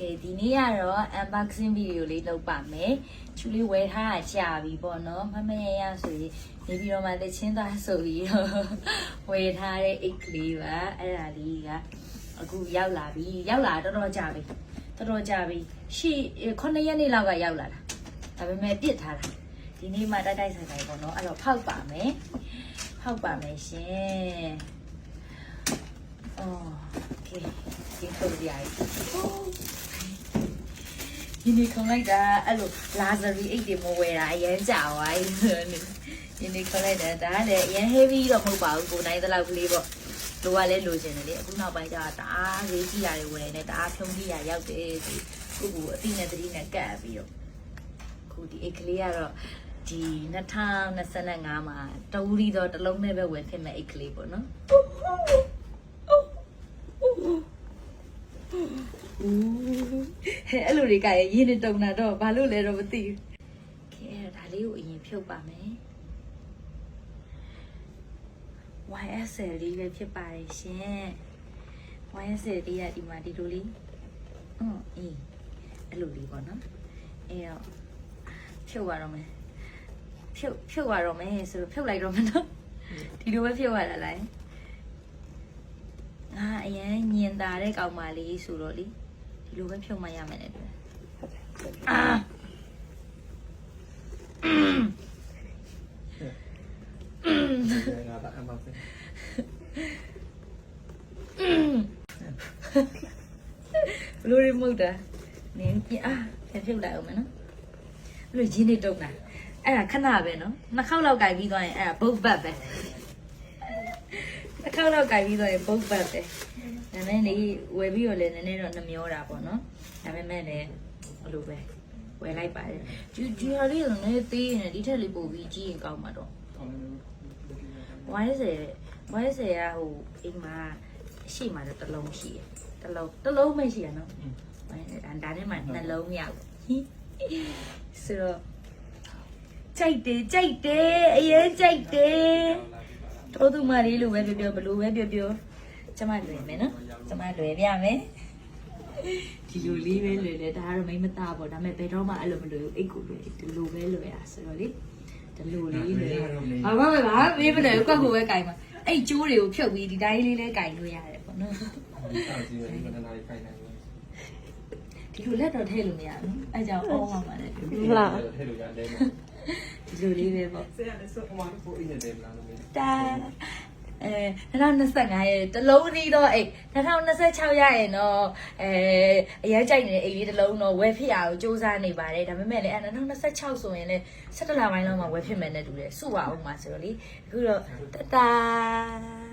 ကဲဒီနေ့ကတော့ unboxing video လေးလုပ်ပါမယ်ချူလေးဝယ်ထားတာကြာပြီပေါ့နော်မမရရဆိုရင်နေပြီးတော့မှတချင်းသားဆိုပြီးတော့ဝယ်ထားတဲ့အိတ်ကလေးပါအဲ့ဒါလေးကအခုရောက်လာပြီရောက်လာတော့တော်တော်ကြာပြီတော်တော်ကြာပြီရှေ့9ရက်နေ့လောက်ကရောက်လာတာဒါပေမဲ့ပြစ်ထားတာဒီနေ့မှတိုက်တိုက်ဆိုင်ဆိုင်ပေါ့နော်အဲ့တော့ဖောက်ပါမယ်ဖောက်ပါမယ်ရှင်အော်โอเคဒီထုတ်ကြ ရည်ဒီနေ့ခုံလိုက်တာအဲ့လိုလာဇရီအိတ်တွေမဝယ်တာအရင်ကြာသွားပြီဒီနေ့ခုံလိုက်တာဒါကလည်းအရင် heavy တော့မဟုတ်ပါဘူးကိုနိုင်တဲ့လောက်ကလေးပေါ့လိုကလည်းလိုချင်တယ်လေအခုနောက်ပိုင်းကျတော့တအားရေးကြည့်ရတယ်ဝယ်နေတအားဖြုံးကြည့်ရရောက်တယ်ဒီကိုကိုအတိနဲ့တတိနဲ့ကတ်ပြီးတော့ခုဒီအိတ်ကလေးကတော့ဒီ2025မှာတဝူရီတော့တစ်လုံးနဲ့ပဲဝယ်ဖြစ်မဲ့အိတ်ကလေးပေါ့နော် ဟဲ့အဲ့လိုတွေကရရင်နေတုံတာတော့ဘာလို့လဲတော့မသိဘူးခဲအဲ့ဒါလေးကိုအရင်ဖြုတ်ပါမယ် YSL လေးပဲဖြစ်ပါတယ်ရှင် YSL လေးကဒီမှာဒီလိုလေးအင်းအေးအဲ့လိုလေးပေါ့နော်အဲ့တော့ဖြုတ်ရတော့မယ်ဖြုတ်ဖြုတ်ရတော့မယ်ဆိုတော့ဖြုတ်လိုက်တော့မယ်နော်ဒီလိုပဲဖြုတ်ရတာလားအာအရင်ညင်တာတဲ့ကောင်မလေးဆိုတော့လေ ဒီလိုပဲဖြုတ်မှရမယ်နဲ့တူတယ်အာငါတာအမစဘလို့ရမဟုတ်တာနင်းပြအာပြန်ဖြုတ်လိုက်အောင်မယ်နော်ဘလို့ရင်းနေတုံတာအဲ့ဒါခဏပဲနော်နှစ်ခေါက်လောက်ကြိုက်ပြီးသွားရင်အဲ့ဒါဘုတ်ဘတ်ပဲနှစ်ခေါက်လောက်ကြိုက်ပြီးသွားရင်ဘုတ်ဘတ်ပဲ ဒါနဲ့လေဝယ်ပြီးတော့လည်းနည်းနည်းတော့နှမျောတာပေါ့နော်ဒါပေမဲ့လည်းဘလို့ပဲဝယ်လိုက်ပါတယ်ဒီဒီဟာလေးကလည်းသေးနေဒီထက်လေးပို့ပြီးကြီးရင်ကောင်းမှာတော့ဝိုင်းစေဝိုင်းစေကဟိုအိမ်မှာရှိမှတော့တစ်လုံးရှိတယ်တစ်လုံးတစ်လုံးမရှိရနော်ဝိုင်းဒါဒါနဲ့မှနှလုံးရောက်ဟိဆိုတော့ကြိုက်တယ်ကြိုက်တယ်အရင်ကြိုက်တယ်တို့သူမလေးလိုပဲပြောပြောဘလို့ပဲပြောပြော ကျမလွယ်မယ်နော်ကျမလွယ်ပြမယ်ဒီလိုလေးပဲလွယ်လေဒါကတော့မိမသားပေါ့ဒါပေမဲ့ဘယ်တော့မှအဲ့လိုမလွယ်ဘူးအိတ်ကိုလွယ်ဒီလိုပဲလွယ်တာဆိုတော့လေဒီလိုလေးလွယ်ဘာမှမဘာမေးမလဲကွက်ကိုပဲကင်မှာအဲ့ကျိုးတွေကိုဖြုတ်ပြီးဒီတိုင်းလေးလဲကင်လို့ရတယ်ပေါ့နော်စာကြည့်ရင်ဘယ်နှနာရီခိုင်းနိုင်လဲဒီလိုလက်တော့ထည့်လို့မရဘူးအဲ့ကြောင့်အောင်းပါပါလေဒီဟုတ်လားထဲလို့ရတယ်မလိုလေးပဲပေါ့ဆရာလည်းဆိုအမတို့ကိုအင်းနဲ့တယ်မလားလို့တာ အဲ2025ရဲ့တလုံးအနည်းတော့အဲ့2026ရရဲ့တော့အဲအရင်ကြိုက်နေတဲ့အိမ်လေးတစ်လုံးတော့ဝယ်ဖြစ်အောင်စူးစမ်းနေပါတယ်ဒါပေမဲ့လည်းအဲ2026ဆိုရင်လည်း17လပိုင်းလောက်မှဝယ်ဖြစ်မယ်နဲ့တူတယ်စုပါအောင်ပါဆိုတော့လေအခုတော့တတာ